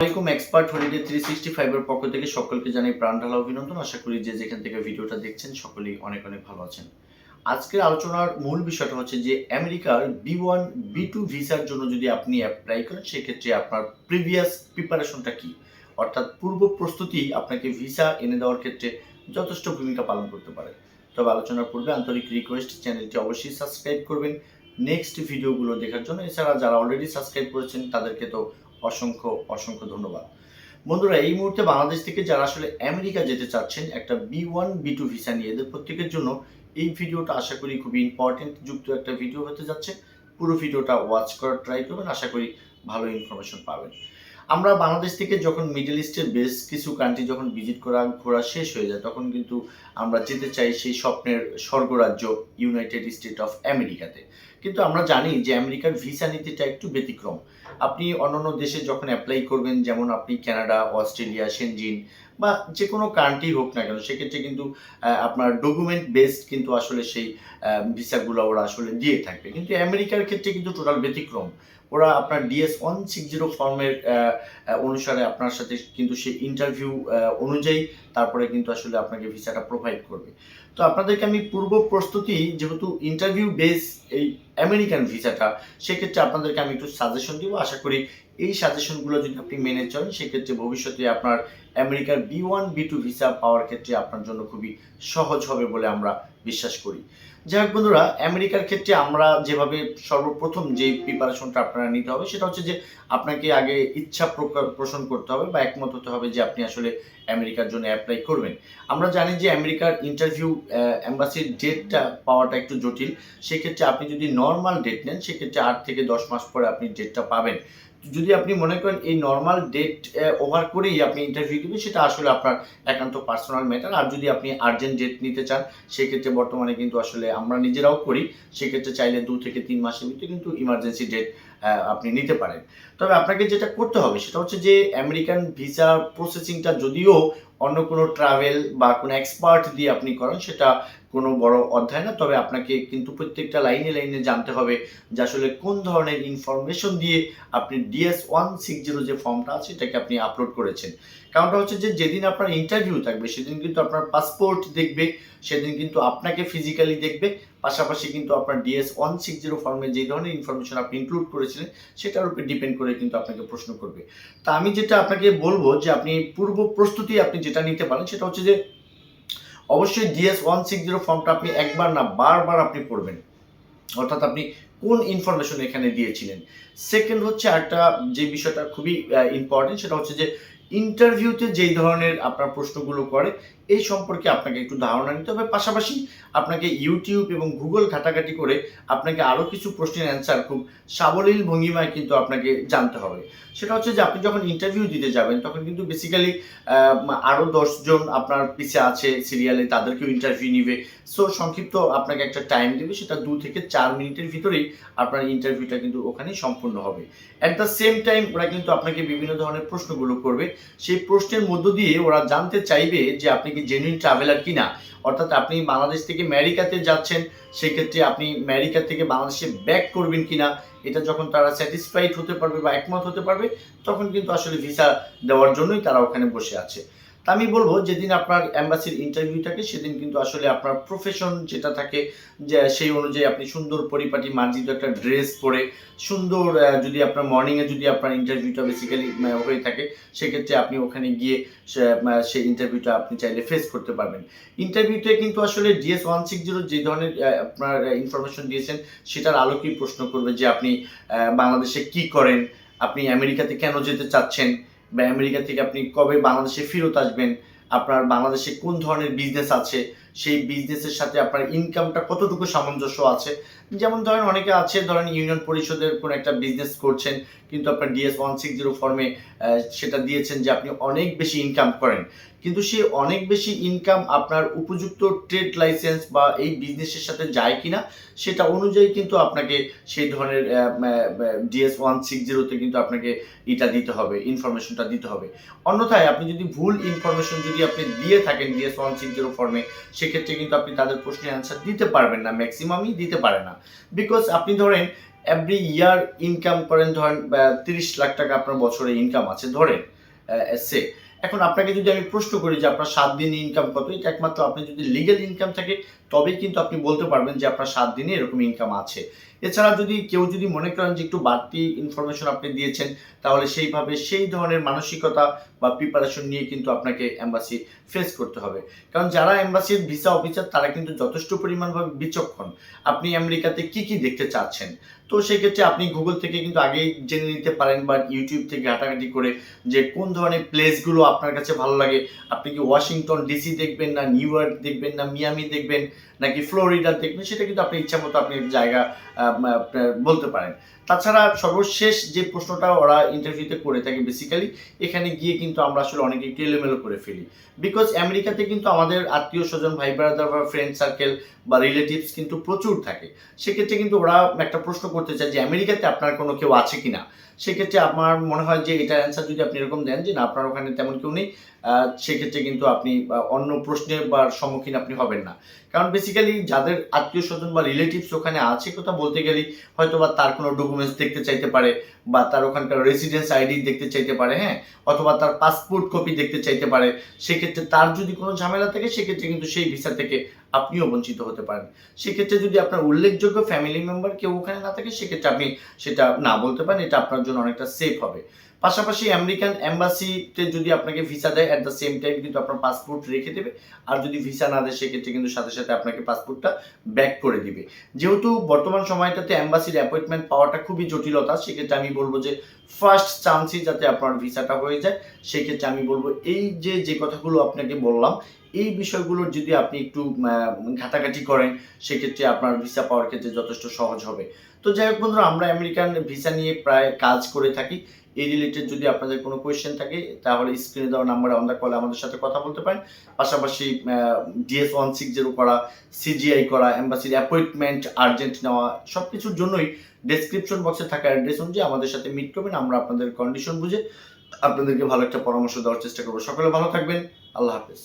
আসসালামাইকুম expert three sixty ফাইভের পক্ষ থেকে সকলকে জানাই অভিনন্দন। আশা করি যে যেখান থেকে ভিডিওটা দেখছেন, সকলেই অনেক অনেক ভালো আছেন। আজকের আলোচনার মূল বিষয়টা হচ্ছে যে, আমেরিকার বি ওয়ান, বি টু ভিসার জন্য যদি আপনি অ্যাপ্লাই করেন, সেক্ষেত্রে আপনার প্রিভিয়াস প্রিপারেশনটা কি? অর্থাৎ পূর্ব প্রস্তুতি আপনাকে ভিসা এনে দেওয়ার ক্ষেত্রে যথেষ্ট ভূমিকা পালন করতে পারে। তবে আলোচনার পূর্বে আন্তরিক রিকোয়েস্ট চ্যানেলটি অবশ্যই সাবস্ক্রাইব করবেন। নেক্সট ভিডিওগুলো দেখার জন্য, এছাড়া যারা অলরেডি সাবস্ক্রাইব করেছেন, তাদেরকে তো অসংখ্য অসংখ্য ধন্যবাদ। বন্ধুরা, এই মুহূর্তে বাংলাদেশ থেকে যারা আসলে আমেরিকা যেতে চাচ্ছেন, একটা B one, B two visa নিয়ে, এদের প্রত্যেকের জন্য এই ভিডিওটা আশা করি খুবই ইম্পর্টেন্ট যুক্ত একটা ভিডিও হতে যাচ্ছে। পুরো ভিডিওটা ওয়াচ করার ট্রাই করবেন, আশা করি ভালো ইনফরমেশন পাবেন। আমরা বাংলাদেশ থেকে যখন মিডল ইস্টের বেশ কিছু কান্ট্রি যখন ভিজিট করা, ঘোরা শেষ হয়ে যায়, তখন কিন্তু আমরা যেতে চাই সেই স্বপ্নের স্বর্গরাজ্য ইউনাইটেড স্টেট অফ আমেরিকাতে কিন্তু আমরা জানি যে আমেরিকার ভিসা নীতিটা একটু ব্যতিক্রম। আপনি অন্যান্য দেশে যখন অ্যাপ্লাই করবেন, যেমন আপনি কানাডা, অস্ট্রেলিয়া, সেনজিন বা যে কোনো কান্ট্রি হোক না কেন, সেক্ষেত্রে কিন্তু আপনার ডকুমেন্ট বেসড কিন্তু আসলে সেই ভিসাগুলো ওরা আসলে দিয়ে থাকবে। কিন্তু আমেরিকার ক্ষেত্রে কিন্তু টোটাল ব্যতিক্রম। ওরা আপনার ডিএস ওয়ান সিক্স জিরো ফর্মের অনুসারে আপনার সাথে কিন্তু সেই ইন্টারভিউ অনুযায়ী তারপরে কিন্তু আসলে আপনাকে ভিসাটা প্রোভাইড করবে। তো আপনাদেরকে আমি পূর্ব প্রস্তুতি, যেহেতু ইন্টারভিউ বেস এই আমেরিকান ভিসাটা সেক্ষেত্রে আপনাদেরকে আমি একটু সাজেশন দিব। আশা করি এই সাজেশনগুলো যদি আপনি মেনে চলেন, সেক্ষেত্রে ভবিষ্যতে আপনার আমেরিকার B one, B two visa পাওয়ার ক্ষেত্রে আপনার জন্য খুবই সহজ হবে বলে আমরা বিশ্বাস করি। যাই হোক বন্ধুরা, আমেরিকার ক্ষেত্রে আমরা যেভাবে সর্বপ্রথম যে প্রিপারেশনটা আপনারা নিতে হবে, সেটা হচ্ছে যে আপনাকে আগে ইচ্ছা পোষণ করতে হবে বা একমত হতে হবে যে আপনি আসলে আমেরিকার জন্য অ্যাপ্লাই করবেন। আমরা জানি যে আমেরিকার ইন্টারভিউ অ্যাম্বাসির ডেটটা পাওয়াটা একটু জটিল। সেক্ষেত্রে আপনি যদি নর্মাল ডেট নেন, সেক্ষেত্রে আট থেকে দশ মাস পরে আপনি ডেটটা পাবেন। যদি আপনি মনে করেন এই নর্মাল ডেট ওভার করেই আপনি ইন্টারভিউ দেবেন, সেটা আসলে আপনার একান্ত পার্সোনাল ম্যাটার আর যদি আপনি আর্জেন্ট ডেট নিতে চান, সেক্ষেত্রে বর্তমানে কিন্তু আসলে আমরা নিজেরাও করি। সেক্ষেত্রে চাইলে দু থেকে তিন মাসের ভিতরে কিন্তু ইমার্জেন্সি ডেট আপনি নিতে পারেন। তবে আপনাকে যেটা করতে হবে, সেটা হচ্ছে যে আমেরিকান ভিসা প্রসেসিংটা যদিও অন্য কোনো ট্রাভেল বা কোনো এক্সপার্ট দিয়ে আপনি করেন, সেটা কোনো বড় অধ্যায় না, তবে আপনাকে কিন্তু প্রত্যেকটা লাইনে লাইনে জানতে হবে যে আসলে কোন ধরনের ইনফরমেশন দিয়ে আপনি ডিএস ওয়ান সিক্স জিরো যে ফর্মটা আছে, এটাকে আপনি আপলোড করেছেন। কারণটা হচ্ছে যে যেদিন আপনার ইন্টারভিউ থাকবে, সেদিন কিন্তু আপনার পাসপোর্ট দেখবে, সেদিন কিন্তু আপনাকে ফিজিক্যালি দেখবে, পাশাপাশি কিন্তু আপনার ডিএস ওয়ান সিক্স জিরো ফর্মে যে ধরনের ইনফরমেশন আপনি ইনক্লুড করেছিলেন, সেটার উপরে ডিপেন্ড করে কিন্তু আপনাকে প্রশ্ন করবে। তা আমি যেটা আপনাকে বলব যে আপনি পূর্ব প্রস্তুতি আপনি যেটা নিতে পারেন, সেটা হচ্ছে যে অবশ্যই ডিএস ওয়ান সিক্স জিরো ফর্মটা আপনি একবার না বারবার আপনি পড়বেন। অর্থাৎ আপনি কোন ইনফরমেশন এখানে দিয়েছিলেন। সেকেন্ড হচ্ছে একটা যে বিষয়টা খুবই ইম্পর্টেন্ট সেটা হচ্ছে যে ইন্টারভিউতে যেই ধরনের আপনার প্রশ্নগুলো করে এই সম্পর্কে আপনাকে একটু ধারণা নিতে হবে। পাশাপাশি আপনাকে ইউটিউব এবং গুগল ঘাটাঘাটি করে আপনাকে আরও কিছু প্রশ্নের অ্যান্সার খুব সাবলীল ভঙ্গিমায় কিন্তু আপনাকে জানতে হবে। সেটা হচ্ছে যে আপনি যখন ইন্টারভিউ দিতে যাবেন, তখন কিন্তু বেসিক্যালি আরও দশজন আপনার পিছে আছে সিরিয়ালে তাদেরকেও ইন্টারভিউ নিবে। সো সংক্ষিপ্ত আপনাকে একটা টাইম দেবে, সেটা দু থেকে চার মিনিটের ভিতরেই আপনার ইন্টারভিউটা কিন্তু ওখানেই সম্পূর্ণ হবে। অ্যাট দ্য সেম টাইম ওরা কিন্তু আপনাকে বিভিন্ন ধরনের প্রশ্নগুলো করবে। সেই প্রশ্নের মধ্য দিয়ে ওরা জানতে চাইবে যে আপনি কি জেনুইন ট্রাভেলার কিনা, অর্থাৎ আপনি বাংলাদেশ থেকে আমেরিকাতে যাচ্ছেন, সেক্ষেত্রে আপনি আমেরিকা থেকে বাংলাদেশে ব্যাক করবেন কিনা, এটা যখন তারা স্যাটিসফাইড হতে পারবে বা একমত হতে পারবে, তখন কিন্তু আসলে ভিসা দেওয়ার জন্যই তারা ওখানে বসে আছে। তা আমি বলব, যেদিন আপনার অ্যাম্বাসির ইন্টারভিউ থাকে, সেদিন কিন্তু আসলে আপনার প্রফেশন যেটা থাকে, যে সেই অনুযায়ী আপনি সুন্দর পরিপাটি মার্জিত একটা ড্রেস পরে, সুন্দর যদি আপনার মর্নিংয়ে যদি আপনার ইন্টারভিউটা বেসিক্যালি হয়ে থাকে, সেক্ষেত্রে আপনি ওখানে গিয়ে সেই ইন্টারভিউটা আপনি চাইলে ফেস করতে পারবেন। ইন্টারভিউতে কিন্তু আসলে ডিএস ওয়ান সিক্স জিরো যে ধরনের আপনার ইনফরমেশন দিয়েছেন, সেটার আলোকেই প্রশ্ন করবে যে আপনি বাংলাদেশে কি করেন, আপনি আমেরিকাতে কেন যেতে চাচ্ছেন বা আমেরিকা থেকে আপনি কবে বাংলাদেশে ফেরত আসবেন আপনার বাংলাদেশে কোন ধরনের বিজনেস আছে সেই বিজনেসের সাথে আপনার ইনকামটা কতটুকু সামঞ্জস্য আছে? যেমন ধরেন অনেকে আছে, ধরেন ইউনিয়ন পরিষদের কোনো একটা বিজনেস করছেন, কিন্তু আপনার ডিএস ওয়ান সিক্স জিরো ফর্মে সেটা দিয়েছেন যে আপনি অনেক বেশি ইনকাম করেন। কিন্তু সেই অনেক বেশি ইনকাম আপনার উপযুক্ত ট্রেড লাইসেন্স বা এই বিজনেসের সাথে যায় কিনা, সেটা অনুযায়ী কিন্তু আপনাকে সেই ধরনের ডিএস ওয়ান সিক্স জিরোতে কিন্তু আপনাকে এটা দিতে হবে ইনফরমেশনটা দিতে হবে। অন্যথায় আপনি যদি ভুল ইনফরমেশন যদি আপনি দিয়ে থাকেন ডিএস ওয়ান সিক্স জিরো ফর্মে সেক্ষেত্রে কিন্তু আপনি তাদের প্রশ্নের অ্যান্সার দিতে পারবেন না ম্যাক্সিমামই দিতে পারে না। বিকজ আপনি ধরেন এভরি ইয়ার ইনকাম করেন, ধরেন তিরিশ লাখ টাকা আপনার বছরে ইনকাম আছে, ধরেন সে এখন আপনাকে যদি আমি প্রশ্ন করি যে আপনার সাত দিন ইনকাম কত, এটা একমাত্র আপনি যদি লিগেল ইনকাম থাকে, তবেই কিন্তু আপনি বলতে পারবেন যে আপনার সাত দিনে এরকম ইনকাম আছে। এছাড়া যদি কেউ যদি মনে করেন যে একটু বাড়তি ইনফরমেশন আপনি দিয়েছেন, তাহলে সেইভাবে সেই ধরনের মানসিকতা বা প্রিপারেশন নিয়ে কিন্তু আপনাকে এম্বাসি ফেস করতে হবে। কারণ যারা এম্বাসির ভিসা অফিসার তারা কিন্তু যথেষ্ট পরিমাণভাবে বিচক্ষণ। আপনি আমেরিকাতে কি কি দেখতে চাচ্ছেন? তো সেক্ষেত্রে আপনি গুগল থেকে কিন্তু আগেই জেনে নিতে পারেন বা ইউটিউব থেকে ঘাটাঘাটি করে যে কোন ধরনের প্লেসগুলো আপনার কাছে ভালো লাগে। আপনি কি ওয়াশিংটন ডিসি দেখবেন না নিউ ইয়র্ক দেখবেন না মিয়ামি দেখবেন, নাকি ফ্লোরিডা দেখবেন, সেটা কিন্তু আপনি ইচ্ছা মতো আপনি জায়গা বলতে পারেন। তাছাড়া সর্বশেষ যে প্রশ্নটা ওরা ইন্টারভিউতে করে থাকে বেসিক্যালি এখানে গিয়ে কিন্তু আমরা আসলে অনেকে একটু করে ফেলি। বিকজ আমেরিকাতে কিন্তু আমাদের আত্মীয় স্বজন, ভাই ব্রাদার বা ফ্রেন্ড সার্কেল বা রিলেটিভস কিন্তু প্রচুর থাকে। সেক্ষেত্রে কিন্তু ওরা একটা প্রশ্ন করতে চায় যে, আমেরিকাতে আপনার কোনো কেউ আছে কি না সেক্ষেত্রে আমার মনে হয় যে এটার অ্যান্সার যদি আপনি এরকম দেন যে, না, আপনার ওখানে তেমন কেউ নেই সেক্ষেত্রে কিন্তু আপনি অন্য প্রশ্নের বা সম্মুখীন আপনি হবেন না। কারণ বেসিক্যালি যাদের আত্মীয় স্বজন বা রিলেটিভস ওখানে আছে, কথা বলতে গেলে হয়তো বা তার কোনো ডকুমেন্টস দেখতে চাইতে পারে, বা তার ওখানকার রেসিডেন্স আইডি দেখতে চাইতে পারে হ্যাঁ? অথবা তার পাসপোর্ট কপি দেখতে চাইতে পারে, সেক্ষেত্রে তার যদি কোনো ঝামেলা থাকে, সেক্ষেত্রে কিন্তু সেই ভিসা থেকে আপনিও বঞ্চিত হতে পারেন। সেক্ষেত্রে যদি আপনার উল্লেখযোগ্য ফ্যামিলি মেম্বার কেউ ওখানে না থাকে, সেক্ষেত্রে আপনি সেটা না বলতে পারেন, এটা আপনার জন্য অনেকটা সেফ হবে। পাশাপাশি আমেরিকান এম্বাসিতে যদি আপনাকে ভিসা দেয় অ্যাট দ্য সেম টাইম কিন্তু আপনার পাসপোর্ট রেখে দেবে। আর যদি ভিসা না দেয়, সেক্ষেত্রে কিন্তু সাথে সাথে আপনাকে পাসপোর্টটা ব্যাক করে দিবে। যেহেতু বর্তমান সময়টাতে অ্যাম্বাসির অ্যাপয়েন্টমেন্ট পাওয়াটা খুবই জটিলতা, সেক্ষেত্রে আমি বলব যে ফার্স্ট চান্সই যাতে আপনার ভিসাটা হয়ে যায়, সেক্ষেত্রে আমি বলব এই যে যে কথাগুলো আপনাকে বললাম, এই বিষয়গুলোর যদি আপনি একটু ঘাটাঘাটি করেন, সেক্ষেত্রে আপনার ভিসা পাওয়ার ক্ষেত্রে যথেষ্ট সহজ হবে। তো যাই হোক বন্ধুরা, আমরা আমেরিকান ভিসা নিয়ে প্রায় কাজ করে থাকি। এই রিলেটেড যদি আপনাদের কোনো কোয়েশ্চেন থাকে, তাহলে স্ক্রিনে দেওয়া নাম্বারে অন দ্য কলে আমাদের সাথে কথা বলতে পারেন। পাশাপাশি ডিএস ওয়ান সিক্স জিরো করা সিজিআই করা এম্বাসির অ্যাপয়েন্টমেন্ট আর্জেন্ট নেওয়া সব কিছুর জন্যই ডেসক্রিপশন বক্সে থাকা অ্যাড্রেস অনুযায়ী আমাদের সাথে মিট করবেন, আমরা আপনাদের কন্ডিশন বুঝে আপনাদেরকে ভালো একটা পরামর্শ দেওয়ার চেষ্টা করব। সকলে ভালো থাকবেন। আল্লাহ হাফেজ।